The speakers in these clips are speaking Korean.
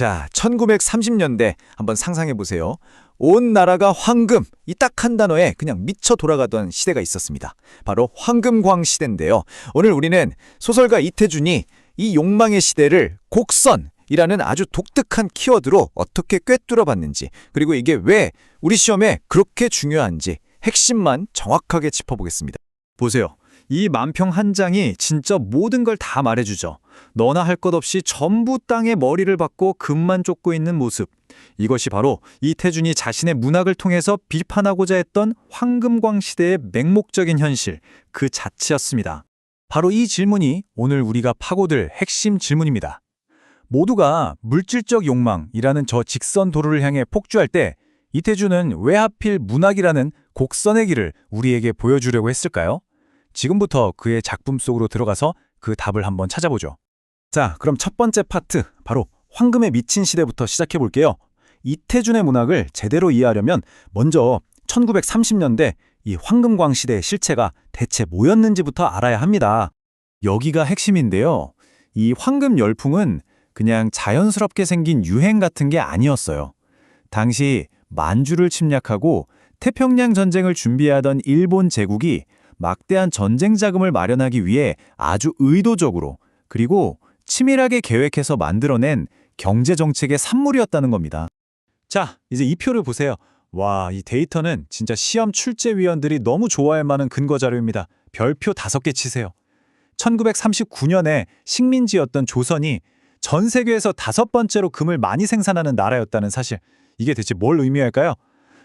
자, 1930년대 한번 상상해 보세요. 온 나라가 황금, 이 딱 한 단어에 그냥 미쳐 돌아가던 시대가 있었습니다. 바로 황금광 시대인데요. 오늘 우리는 소설가 이태준이 이 욕망의 시대를 곡선 이라는 아주 독특한 키워드로 어떻게 꿰뚫어 봤는지, 그리고 이게 왜 우리 시험에 그렇게 중요한지 핵심만 정확하게 짚어보겠습니다. 보세요. 이 만평 한 장이 진짜 모든 걸 다 말해주죠. 너나 할 것 없이 전부 땅에 머리를 박고 금만 쫓고 있는 모습. 이것이 바로 이태준이 자신의 문학을 통해서 비판하고자 했던 황금광 시대의 맹목적인 현실, 그 자체였습니다. 바로 이 질문이 오늘 우리가 파고들 핵심 질문입니다. 모두가 물질적 욕망이라는 저 직선 도로를 향해 폭주할 때 이태준은 왜 하필 문학이라는 곡선의 길을 우리에게 보여주려고 했을까요? 지금부터 그의 작품 속으로 들어가서 그 답을 한번 찾아보죠. 자, 그럼 첫 번째 파트, 바로 황금에 미친 시대부터 시작해 볼게요. 이태준의 문학을 제대로 이해하려면 먼저 1930년대 이 황금광 시대의 실체가 대체 뭐였는지부터 알아야 합니다. 여기가 핵심인데요. 이 황금 열풍은 그냥 자연스럽게 생긴 유행 같은 게 아니었어요. 당시 만주를 침략하고 태평양 전쟁을 준비하던 일본 제국이 막대한 전쟁 자금을 마련하기 위해 아주 의도적으로 그리고 치밀하게 계획해서 만들어낸 경제 정책의 산물이었다는 겁니다. 자, 이제 이 표를 보세요. 와, 이 데이터는 진짜 시험 출제위원들이 너무 좋아할 만한 근거 자료입니다. 별표 다섯 개 치세요. 1939년에 식민지였던 조선이 전 세계에서 다섯 번째로 금을 많이 생산하는 나라였다는 사실. 이게 대체 뭘 의미할까요?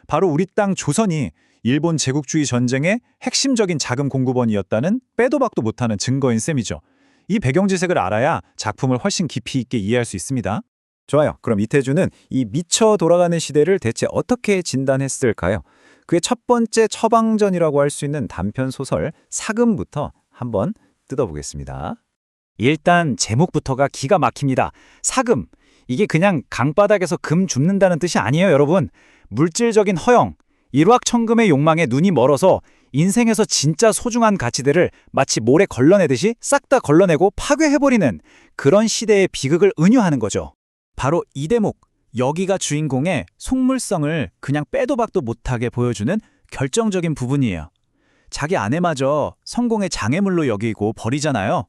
바로 우리 땅 조선이 일본 제국주의 전쟁의 핵심적인 자금 공급원이었다는 빼도 박도 못하는 증거인 셈이죠. 이 배경지색을 알아야 작품을 훨씬 깊이 있게 이해할 수 있습니다. 좋아요. 그럼 이태준은 이 미쳐 돌아가는 시대를 대체 어떻게 진단했을까요? 그의 첫 번째 처방전이라고 할 수 있는 단편 소설 사금부터 한번 뜯어보겠습니다. 일단 제목부터가 기가 막힙니다. 사금. 이게 그냥 강바닥에서 금 줍는다는 뜻이 아니에요, 여러분. 물질적인 허영, 일확천금의 욕망에 눈이 멀어서 인생에서 진짜 소중한 가치들을 마치 모래 걸러내듯이 싹 다 걸러내고 파괴해버리는 그런 시대의 비극을 은유하는 거죠. 바로 이 대목, 여기가 주인공의 속물성을 그냥 빼도 박도 못하게 보여주는 결정적인 부분이에요. 자기 아내마저 성공의 장애물로 여기고 버리잖아요.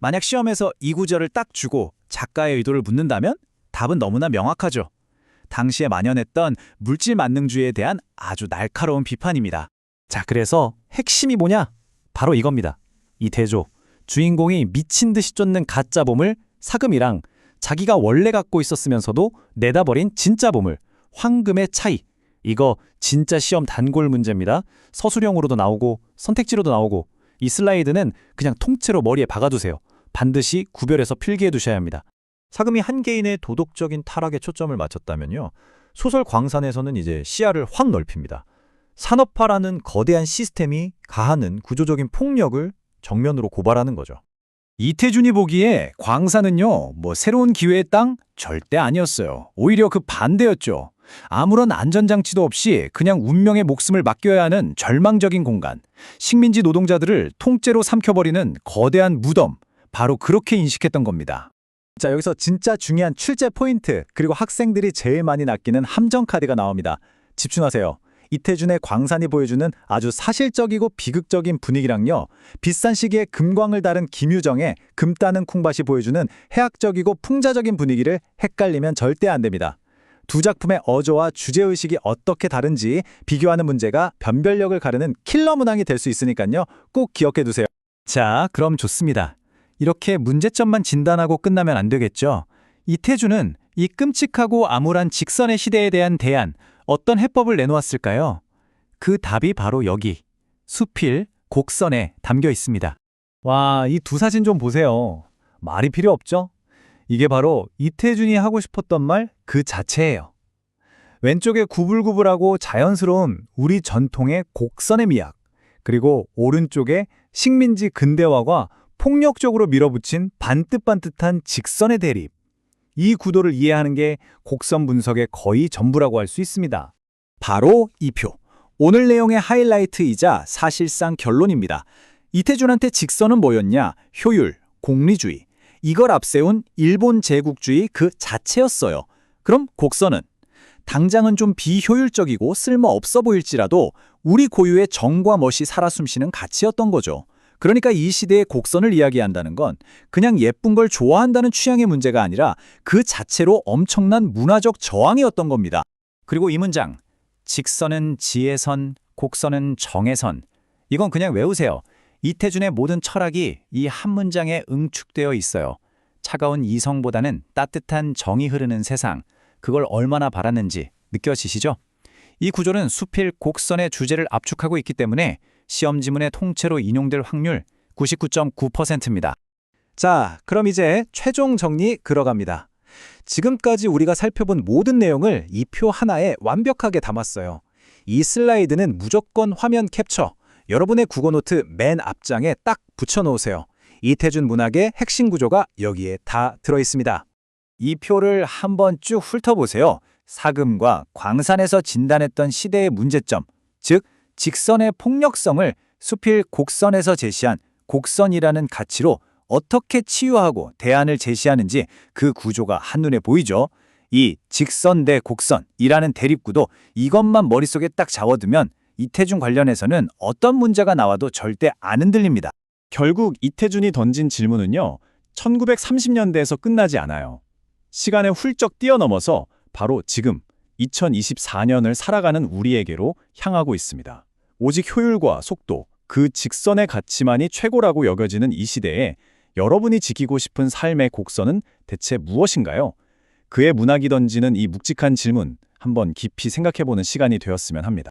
만약 시험에서 이 구절을 딱 주고 작가의 의도를 묻는다면 답은 너무나 명확하죠. 당시에 만연했던 물질 만능주의에 대한 아주 날카로운 비판입니다. 자, 그래서 핵심이 뭐냐? 바로 이겁니다. 이 대조. 주인공이 미친 듯이 쫓는 가짜 보물 사금이랑 자기가 원래 갖고 있었으면서도 내다버린 진짜 보물 황금의 차이. 이거 진짜 시험 단골 문제입니다. 서술형으로도 나오고 선택지로도 나오고 이 슬라이드는 그냥 통째로 머리에 박아두세요. 반드시 구별해서 필기해 두셔야 합니다. 사금이 한 개인의 도덕적인 타락에 초점을 맞췄다면요. 소설 광산에서는 이제 시야를 확 넓힙니다. 산업화라는 거대한 시스템이 가하는 구조적인 폭력을 정면으로 고발하는 거죠. 이태준이 보기에 광산은요, 뭐 새로운 기회의 땅 절대 아니었어요. 오히려 그 반대였죠. 아무런 안전장치도 없이 그냥 운명의 목숨을 맡겨야 하는 절망적인 공간. 식민지 노동자들을 통째로 삼켜버리는 거대한 무덤. 바로 그렇게 인식했던 겁니다. 자, 여기서 진짜 중요한 출제 포인트, 그리고 학생들이 제일 많이 낚이는 함정 카드가 나옵니다. 집중하세요. 이태준의 광산이 보여주는 아주 사실적이고 비극적인 분위기랑요. 비싼 시기에 금광을 다룬 김유정의 금 따는 콩밭이 보여주는 해학적이고 풍자적인 분위기를 헷갈리면 절대 안 됩니다. 두 작품의 어조와 주제의식이 어떻게 다른지 비교하는 문제가 변별력을 가르는 킬러 문항이 될 수 있으니까요. 꼭 기억해 두세요. 자, 그럼 좋습니다. 이렇게 문제점만 진단하고 끝나면 안 되겠죠. 이태준은 이 끔찍하고 암울한 직선의 시대에 대한 대안, 어떤 해법을 내놓았을까요? 그 답이 바로 여기, 수필, 곡선에 담겨 있습니다. 와, 이 두 사진 좀 보세요. 말이 필요 없죠? 이게 바로 이태준이 하고 싶었던 말 그 자체예요. 왼쪽에 구불구불하고 자연스러운 우리 전통의 곡선의 미학, 그리고 오른쪽에 식민지 근대화가 폭력적으로 밀어붙인 반뜻반뜻한 직선의 대립. 이 구도를 이해하는 게 곡선 분석의 거의 전부라고 할 수 있습니다. 바로 이 표. 오늘 내용의 하이라이트이자 사실상 결론입니다. 이태준한테 직선은 뭐였냐? 효율, 공리주의. 이걸 앞세운 일본 제국주의 그 자체였어요. 그럼 곡선은? 당장은 좀 비효율적이고 쓸모없어 보일지라도 우리 고유의 정과 멋이 살아 숨쉬는 가치였던 거죠. 그러니까 이 시대의 곡선을 이야기한다는 건 그냥 예쁜 걸 좋아한다는 취향의 문제가 아니라 그 자체로 엄청난 문화적 저항이었던 겁니다. 그리고 이 문장, 직선은 지혜의 선, 곡선은 정의 선. 이건 그냥 외우세요. 이태준의 모든 철학이 이 한 문장에 응축되어 있어요. 차가운 이성보다는 따뜻한 정이 흐르는 세상. 그걸 얼마나 바랐는지 느껴지시죠? 이 구조는 수필 곡선의 주제를 압축하고 있기 때문에 시험 지문의 통째로 인용될 확률 99.9%입니다. 자, 그럼 이제 최종 정리 들어갑니다. 지금까지 우리가 살펴본 모든 내용을 이 표 하나에 완벽하게 담았어요. 이 슬라이드는 무조건 화면 캡처. 여러분의 국어노트 맨 앞장에 딱 붙여놓으세요. 이태준 문학의 핵심 구조가 여기에 다 들어있습니다. 이 표를 한번 쭉 훑어보세요. 사금과 광산에서 진단했던 시대의 문제점, 즉 직선의 폭력성을 수필 곡선에서 제시한 곡선이라는 가치로 어떻게 치유하고 대안을 제시하는지 그 구조가 한눈에 보이죠. 이 직선 대 곡선이라는 대립구도 이것만 머릿속에 딱 잡아두면 이태준 관련해서는 어떤 문제가 나와도 절대 안 흔들립니다. 결국 이태준이 던진 질문은요. 1930년대에서 끝나지 않아요. 시간을 훌쩍 뛰어넘어서 바로 지금 2024년을 살아가는 우리에게로 향하고 있습니다. 오직 효율과 속도, 그 직선의 가치만이 최고라고 여겨지는 이 시대에 여러분이 지키고 싶은 삶의 곡선은 대체 무엇인가요? 그의 문학이 던지는 이 묵직한 질문 한번 깊이 생각해보는 시간이 되었으면 합니다.